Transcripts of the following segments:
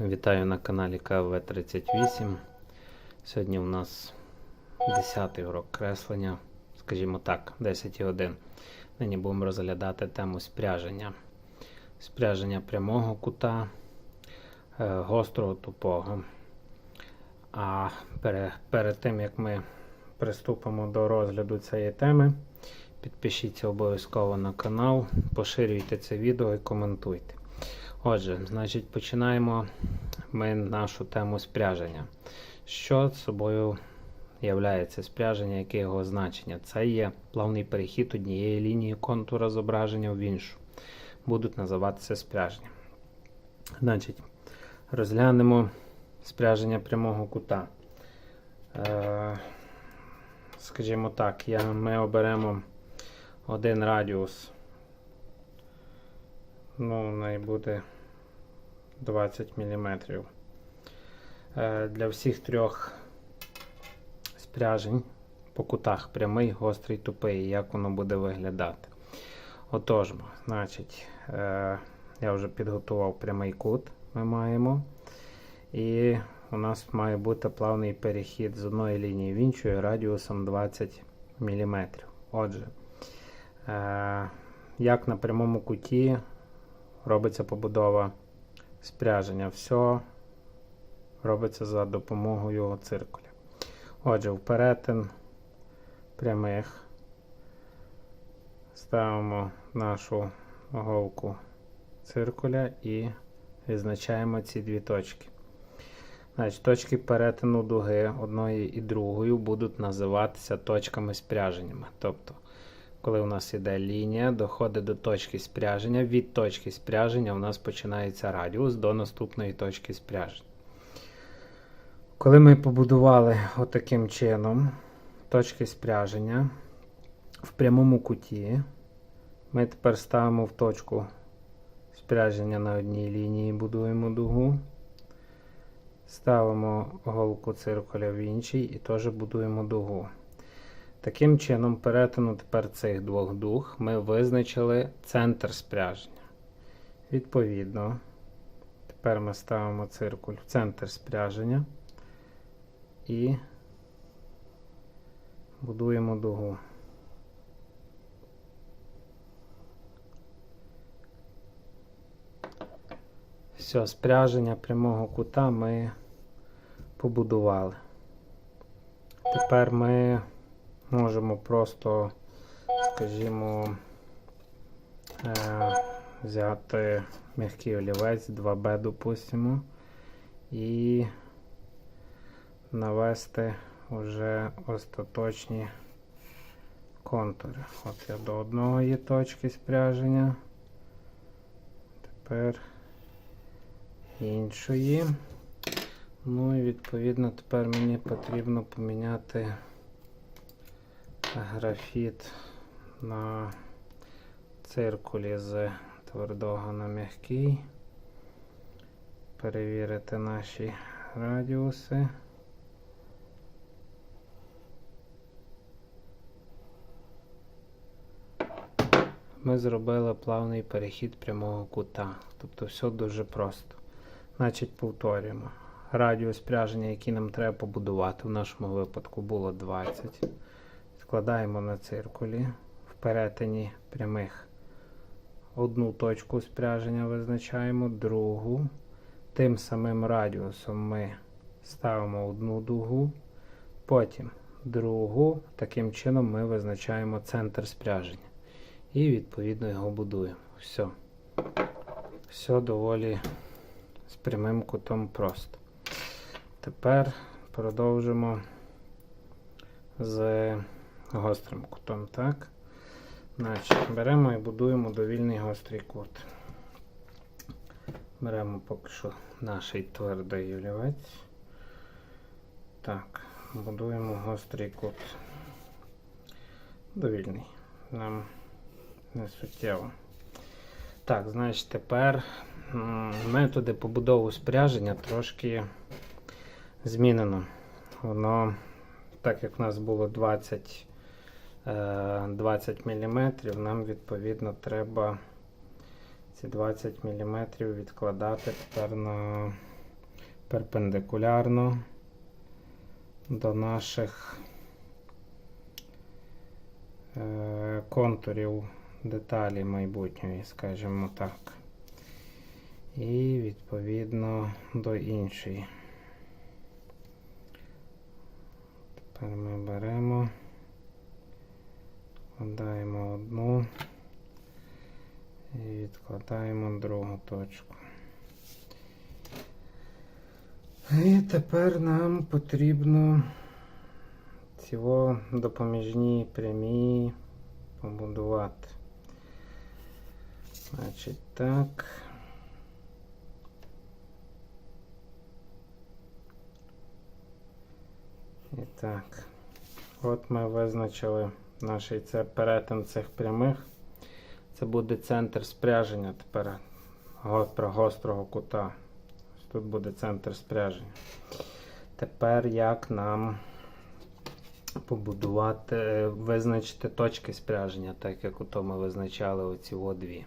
Вітаю на каналі КВ38. Сьогодні у нас 10 урок креслення, скажімо так, 10,1. Нині будемо розглядати тему спряження. Спряження прямого кута, е, гострого тупого. А пере- перед тим як ми приступимо до розгляду цієї теми, підпишіться обов'язково на канал, поширюйте це відео і коментуйте. Отже, значить, починаємо ми нашу тему спряження. Що собою являється спряження, яке його значення? Це є плавний перехід однієї лінії контура зображення в іншу. Будуть називатися спряження. Значить, розглянемо спряження прямого кута. Е, скажімо так, я, ми оберемо один радіус. Ну, най буде 20 мм. Е, Для всіх трьох спряжень по кутах прямий, гострий, тупий, як воно буде виглядати. Отож, значить, е, я вже підготував прямий кут, ми маємо. І у нас має бути плавний перехід з одної лінії в іншу радіусом 20 мм. Отже, е, як на прямому куті робиться побудова спряження. Все робиться за допомогою циркуля. Отже, в перетин прямих ставимо нашу голку циркуля і відзначаємо ці дві точки. Значить, Точки перетину дуги одної і другої будуть називатися точками спряженнями. Тобто, коли у нас іде лінія, доходить до точки спряження, від точки спряження у нас починається радіус до наступної точки спряження. Коли ми побудували отаким чином точки спряження в прямому куті, ми тепер ставимо в точку спряження на одній лінії, будуємо дугу. Ставимо голку циркуля в іншій і теж будуємо дугу. Таким чином, перетину тепер цих двох дуг ми визначили центр спряження. Відповідно, тепер ми ставимо циркуль в центр спряження і будуємо дугу. Все, спряження прямого кута ми побудували. Тепер ми можемо просто, скажімо, е, взяти м'який олівець 2B, допустимо, і навести вже остаточні контури. От я до одного є точки спряження. Тепер іншої. Ну і відповідно тепер мені потрібно поміняти графіт на циркулі з твердого на м'який. Перевірити наші радіуси. Ми зробили плавний перехід прямого кута. Тобто все дуже просто. Значить, повторюємо. Радіус спряження, який нам треба побудувати, в нашому випадку було 20. Складаємо на циркулі в перетині прямих одну точку спряження визначаємо, другу. Тим самим радіусом ми ставимо одну дугу, потім другу. Таким чином ми визначаємо центр спряження. І відповідно його будуємо. Все. Все доволі з прямим кутом просто. Тепер продовжимо з гострим кутом. Так? Значить, беремо і будуємо довільний гострий кут. Беремо поки що наш твердий олівець. Так, будуємо гострий кут. Довільний. Нам не суттєво. Так, значить, тепер методи побудови спряження трошки змінено. Воно, так як в нас було 20, е, 20 мм, нам відповідно треба ці 20 мм відкладати тепер на перпендикулярно до наших е, контурів деталі майбутньої, скажімо так. І відповідно до іншої. Тепер ми беремо, вкладаємо одну і відкладаємо другу точку. І тепер нам потрібно ці о допоміжні прямі побудувати. Значить так. І так. От ми визначили наш це перетин цих прямих. Це буде центр спряження тепер про гострого кута. Ось Тут буде центр спряження. Тепер як нам побудувати, е, визначити точки спряження, так як ото ми визначали оці дві.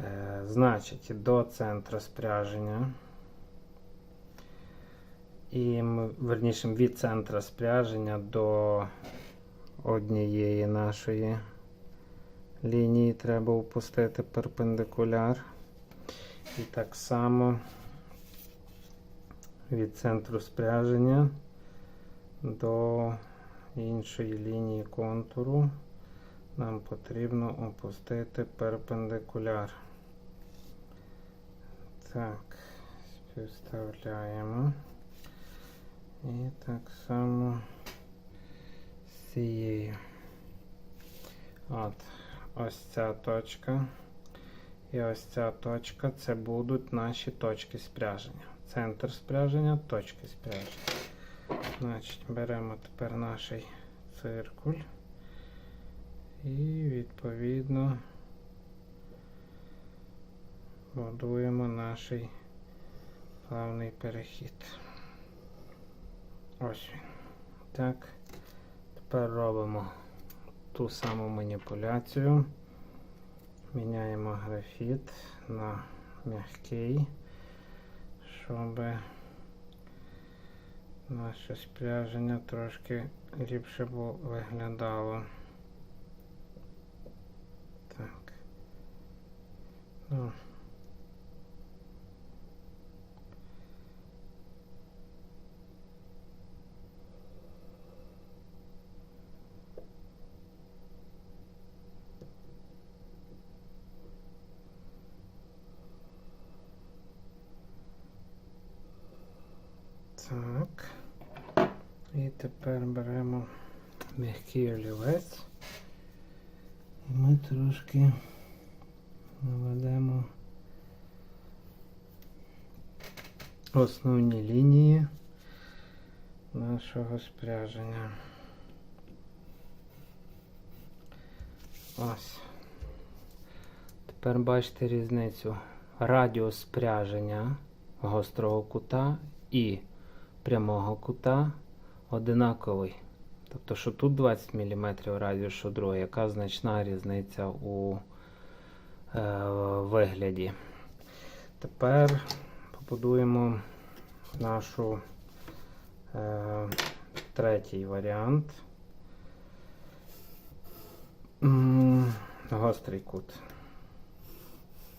Е, значить, до центру спряження. І ми, верніше, від центра спряження до однієї нашої лінії треба опустити перпендикуляр. І так само від центру спряження до іншої лінії контуру нам потрібно опустити перпендикуляр. Так, співставляємо. І так само цією. От, ось ця точка. І ось ця точка це будуть наші точки спряження. Центр спряження, точки спряження. Значить, беремо тепер наш циркуль і відповідно будуємо наш плавний перехід. Ось він. Так. Тепер робимо ту саму маніпуляцію. Міняємо графіт на м'який, щоб наше спряження трошки ліпше бу- виглядало. Так. Ну. Так. І тепер беремо м'який олівець. І ми трошки наведемо основні лінії нашого спряження. Ось. Тепер бачите різницю. Радіус спряження гострого кута і прямого кута одинаковий. Тобто, що тут 20 мм радіус, що друге, яка значна різниця у е, вигляді. Тепер побудуємо нашу е, третій варіант. Гострий кут.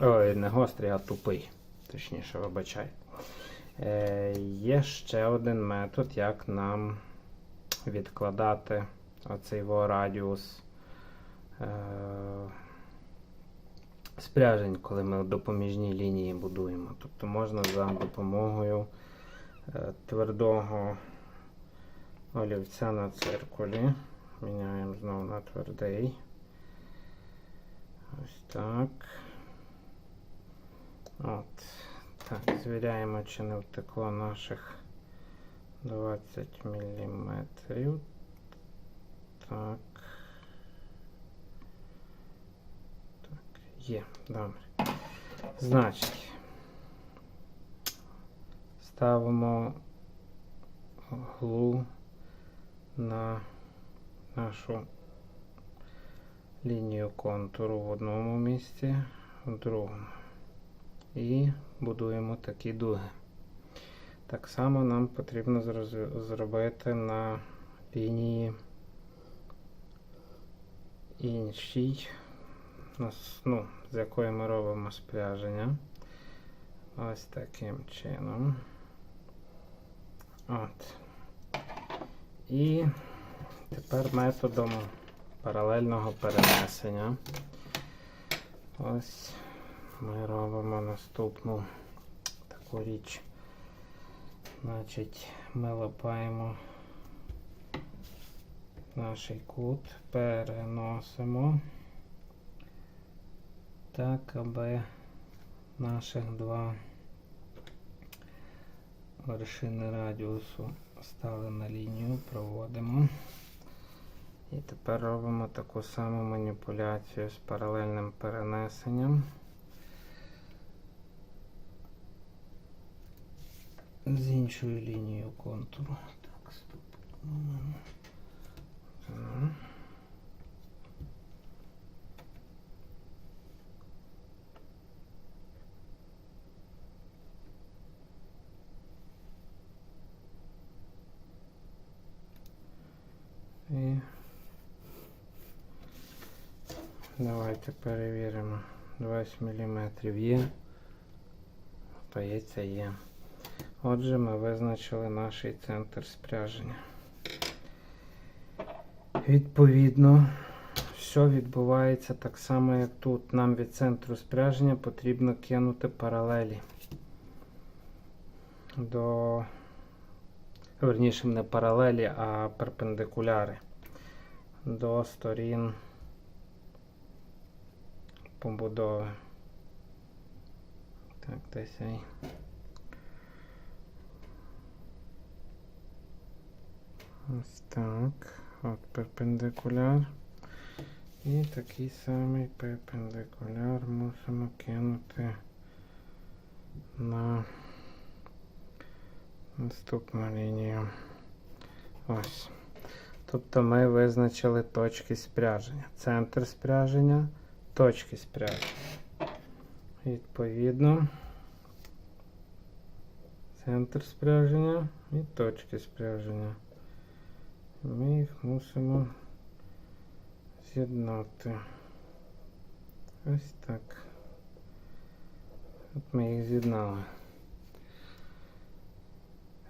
Ой, не гострий, а тупий. Точніше, вибачай. Е, є ще один метод, як нам відкладати оцей радіус е, спряжень, коли ми допоміжні лінії будуємо. Тобто можна за допомогою е, твердого олівця на циркулі. Міняємо знову на твердий. Ось так. От. Так, звіряємо, чи не втекло наших 20 мм. Так. Так, є, добре. Значить, ставимо глу на нашу лінію контуру в одному місці, в другому. І будуємо такі дуги. Так само нам потрібно зробити на лінії іншій, ну, з якої ми робимо спряження. Ось таким чином. От. І тепер методом паралельного перенесення. Ось ми робимо наступну таку річ. Значить, ми лапаємо наш кут, переносимо так, аби наших два вершини радіусу стали на лінію, проводимо. І тепер робимо таку саму маніпуляцію з паралельним перенесенням. З іншою лінією контуру. Так, стоп. М. Так. І давайте перевіримо. 20 мм є. Здається, є. Отже, ми визначили наш центр спряження. Відповідно, все відбувається так само, як тут. Нам від центру спряження потрібно кинути паралелі до. Верніше, не паралелі, а перпендикуляри до сторін побудови. Так, десь Ось так. От перпендикуляр. І такий самий перпендикуляр мусимо кинути на наступну лінію. Ось. Тобто ми визначили точки спряження. Центр спряження, точки спряження. Відповідно, центр спряження і точки спряження. Ми їх мусимо з'єднати. Ось так. От ми їх з'єднали.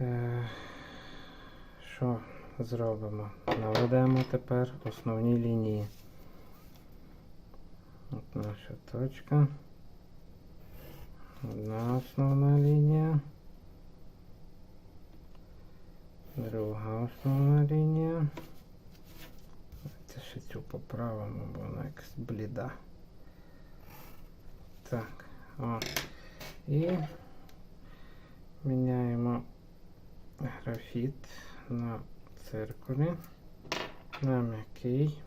Е, Що зробимо? Наведемо тепер основні лінії. От наша точка. Одна основна лінія. Друга основна лінія. Це ще цю поправимо, бо вона якась бліда. Так, о. І міняємо графіт на циркулі на м'який.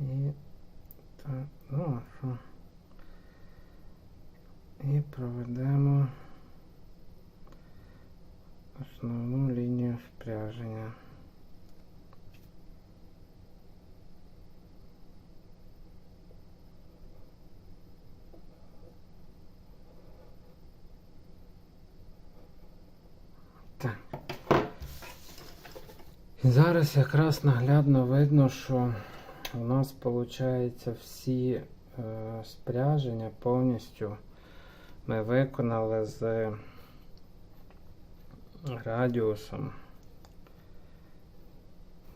І так, ну а що? І проведемо основну лінію спряження. Так. І зараз якраз наглядно видно, що у нас виходить всі е, спряження повністю ми виконали з радіусом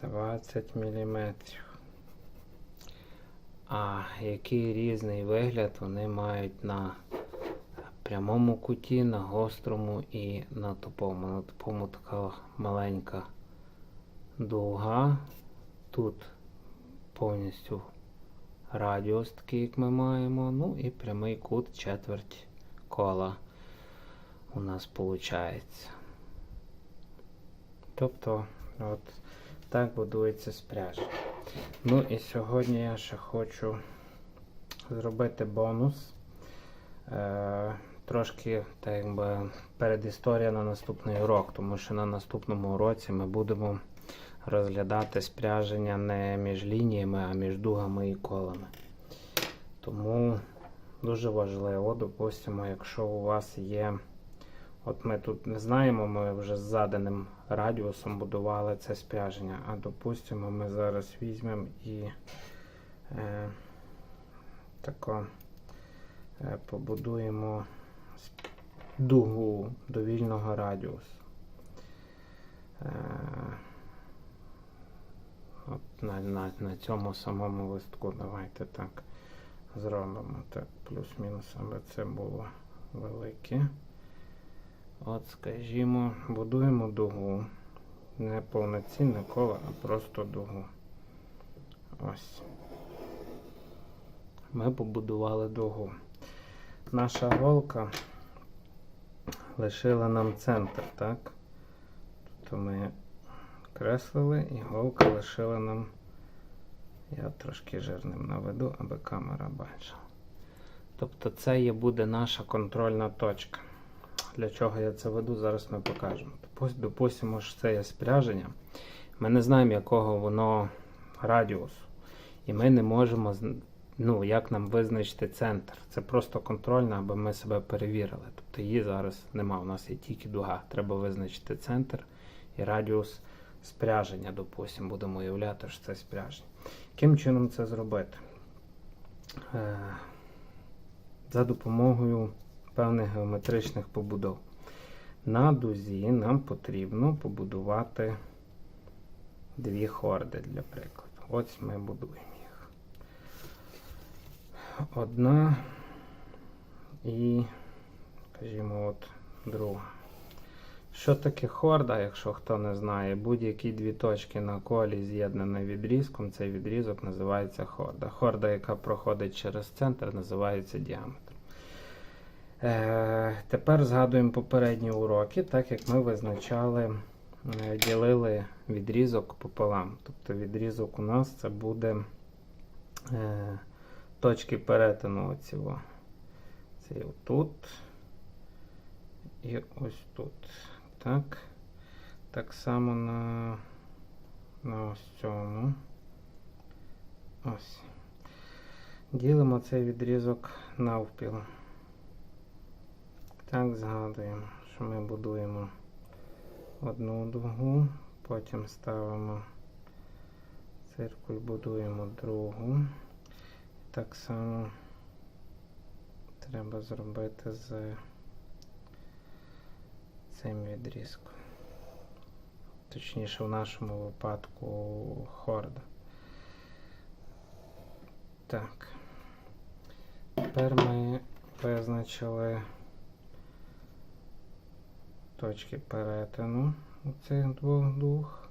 20 мм. А який різний вигляд вони мають на прямому куті, на гострому і на тупому. На тупому така маленька дуга. Тут повністю радіус такий, як ми маємо. Ну і прямий кут четверть кола у нас виходить. Тобто, от так будується спряження. Ну і сьогодні я ще хочу зробити бонус. Е, трошки так якби передісторія на наступний урок, тому що на наступному уроці ми будемо розглядати спряження не між лініями, а між дугами і колами. Тому дуже важливо, допустимо, якщо у вас є. От ми тут не знаємо, ми вже з заданим радіусом будували це спряження. А допустимо, ми зараз візьмемо і е, тако е, побудуємо дугу довільного радіусу. Е, от на, на, на цьому самому листку давайте так зробимо. Так, плюс-мінус, аби це було велике. От, скажімо, будуємо дугу. Не повноцінне коло, а просто дугу. Ось. Ми побудували дугу. Наша голка лишила нам центр, так? Тобто ми креслили і голка лишила нам. Я трошки жирним наведу, аби камера бачила. Тобто це є буде наша контрольна точка. Для чого я це веду, зараз ми покажемо. Допу- Допустимо, що це є спряження. Ми не знаємо, якого воно радіусу. І ми не можемо, ну, як нам визначити центр. Це просто контрольна, аби ми себе перевірили. Тобто її зараз нема. У нас є тільки дуга. Треба визначити центр і радіус спряження, допустимо, будемо уявляти, що це спряження. Яким чином це зробити? За допомогою певних геометричних побудов. На дузі нам потрібно побудувати дві хорди для прикладу. Ось ми будуємо їх. Одна і, скажімо, от друга. Що таке хорда, якщо хто не знає, будь-які дві точки на колі з'єднані відрізком, цей відрізок називається хорда. Хорда, яка проходить через центр, називається діаметр. Е, тепер згадуємо попередні уроки, так як ми визначали, е, ділили відрізок пополам. Тобто відрізок у нас це буде е, точки перетину оцього. Це отут і ось тут. Так. Так само на, на ось цьому. Ось. Ділимо цей відрізок навпіл. Так, згадуємо, що ми будуємо одну дугу, потім ставимо циркуль, будуємо другу. Так само треба зробити з цим відрізком. Точніше, в нашому випадку хорда. Так. Тепер ми визначили точки перетину у цих двох дуг.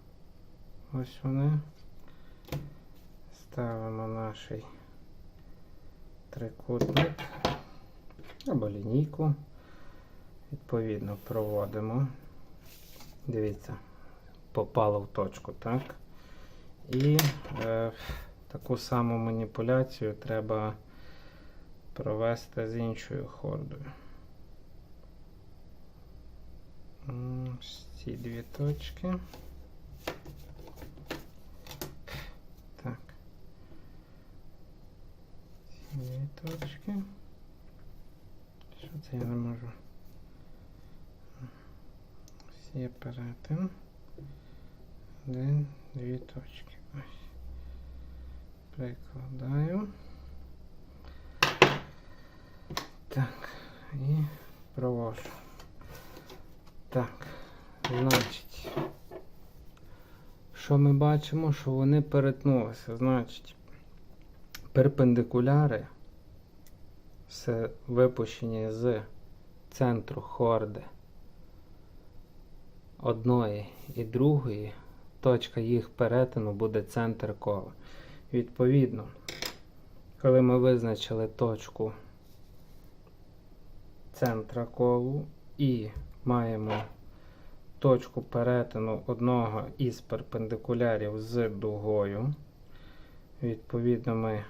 Ось вони. Ставимо наш трикутник або лінійку. Відповідно, проводимо. Дивіться, попало в точку, так? І е, таку саму маніпуляцію треба провести з іншою хордою. Ці дві точки. Так. Ці дві точки. Що це я не можу? Є перетин. Один, дві точки. Ось. Прикладаю. Так, і провожу. Так, значить, що ми бачимо, що вони перетнулися. Значить, перпендикуляри все випущені з центру хорди одної і другої, точка їх перетину буде центр кола. Відповідно, коли ми визначили точку центра колу і маємо точку перетину одного із перпендикулярів з дугою, відповідно, ми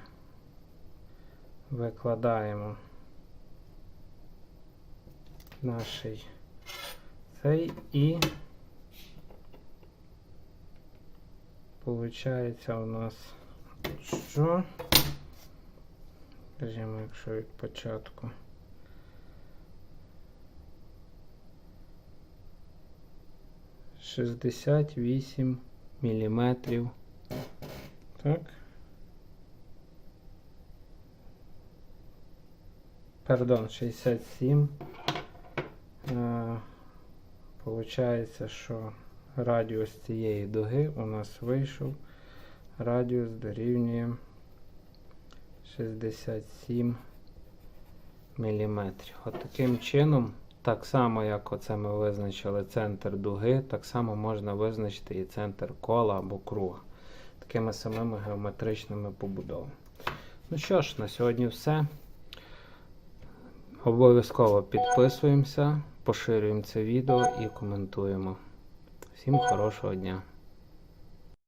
викладаємо наш цей і Получається у нас що? Скажімо, якщо від початку. Шістдесят вісім міліметрів. Так. Пардон, 67. Е, Получається, що радіус цієї дуги у нас вийшов. Радіус дорівнює 67 мм. От таким чином, так само, як оце ми визначили центр дуги, так само можна визначити і центр кола або круга. Такими самими геометричними побудовами. Ну що ж, на сьогодні все. Обов'язково підписуємося, поширюємо це відео і коментуємо. Всім хорошого дня!